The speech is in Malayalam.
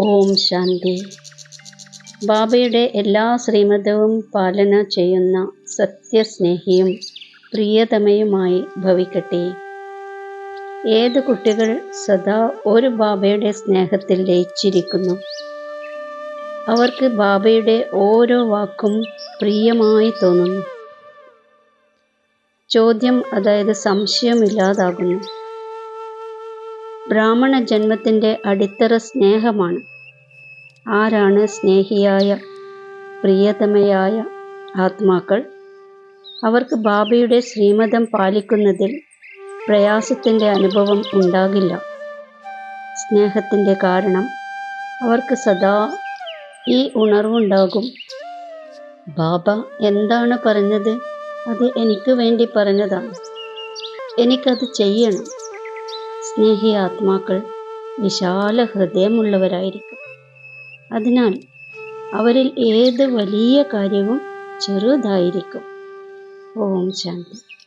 ഓം ശാന്തി. ബാബയുടെ എല്ലാ ശ്രീമതവും പാലന ചെയ്യുന്ന സത്യസ്നേഹിയും പ്രിയതമയുമായി ഭവിക്കട്ടെ. ഏത് കുട്ടികൾ സദാ ഒരു ബാബയുടെ സ്നേഹത്തിൽ ലയിച്ചിരിക്കുന്നു? അവർക്ക് ബാബയുടെ ഓരോ വാക്കും പ്രിയമായി തോന്നുന്നു. ചോദ്യം അതായത് സംശയമില്ലാതാകുന്നു. ബ്രാഹ്മണ ജന്മത്തിന്റെ അടിത്തറ സ്നേഹമാണ്. ആരാണ് സ്നേഹിയായ പ്രിയതമയായ ആത്മാക്കൾ? അവർക്ക് ബാബയുടെ ശ്രീമതം പാലിക്കുന്നതിൽ പ്രയാസത്തിന്റെ അനുഭവം ഉണ്ടാകില്ല. സ്നേഹത്തിന്റെ കാരണം അവർക്ക് സദാ ഈ ഉണർവുണ്ടാകും. ബാബ എന്താണ് പറഞ്ഞത്? അത് എനിക്ക് വേണ്ടി പറഞ്ഞതാണ്. എനിക്കത് ചെയ്യണം. സ്നേഹി ആത്മാക്കൾ വിശാല ഹൃദയമുള്ളവരായിരിക്കും. അതിനാൽ അവരിൽ ഏത് വലിയ കാര്യവും ചെറുതായിരിക്കും. ഓം ശാന്തി.